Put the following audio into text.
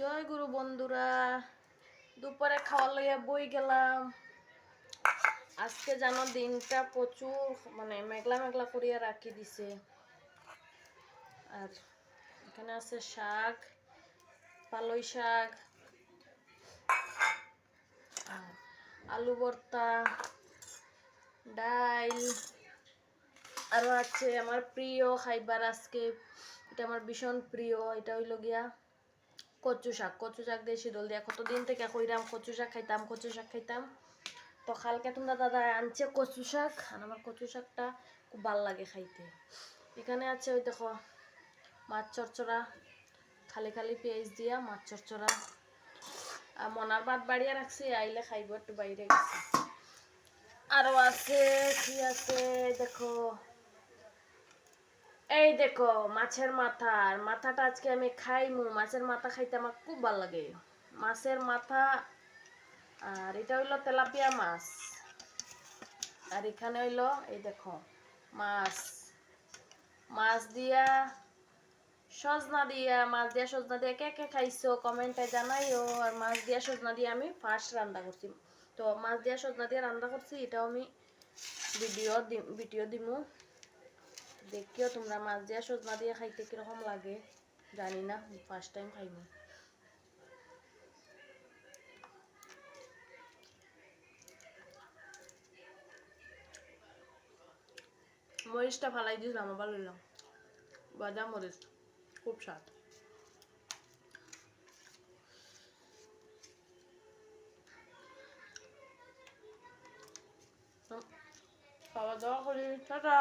জয় গুরু বন্ধুরা, দুপুরে খাওয়া লইয়া বই গেলাম। আজকে জানো দিনটা প্রচুর মানে মেঘলা মেঘলা করিয়া রাখি দিছে। আর এখানে আছে শাক, পালই শাক, আর আলু ভর্তা, ডাইল আরও আছে আমার প্রিয় খাইবার আজকে। এটা আমার ভীষণ প্রিয়, এটা হইল গিয়া কচু শাক কচু শাক দিয়ে শীতল দিয়া কতদিন থেকে কইরাম কচু শাক খাইতাম, কচু শাক খাইতাম। তো কালকে তোমরা দাদা আনছে কচু শাক, আর আমার কচু শাকটা খুব ভালো লাগে খাইতে। এখানে আছে ওই দেখো, মাছ চরচড়া, খালি খালি পেঁয়াজ দিয়া মাছ চরচড়া। আর মনার ভাত বাড়িয়ে রাখছি, আইলে খাইব একটু বাইরে আরও আছে, কি আছে, দেখো। এই দেখো, মাছের মাথা, আর মাথাটা আজকে আমি খাইমু। মাছের মাথা খাইতে আমার খুব ভালো লাগে। মাছের মাথা, আর এটা হইল তেলাপিয়া মাছ। আর এখানে হইল, এই দেখো, মাছ। মাছ দিয়া, সজনা দিয়া, মাছ দিয়া সজনা দিয়া কে কে খাইছো কমেন্টে জানাইও। আর মাছ দিয়া সজনা দিয়ে আমি ফার্স্ট রান্না করছি। তো মাছ দিয়া সজনা দিয়ে রান্না করছি, এটাও আমি ভিডিও ভিডিও দিমু। দেখিও তোমরা মাছ দিয়া সজনা দিয়ে খাইতে কীরকম লাগে? জানি না ফার্স্ট টাইম খাইমু মরিচটা ফালাই দিয়েছিলাম আবার লইলাম। বাদাম মরিচ, খুব স্বাদ। খাওয়া দাওয়া করি, টাটা।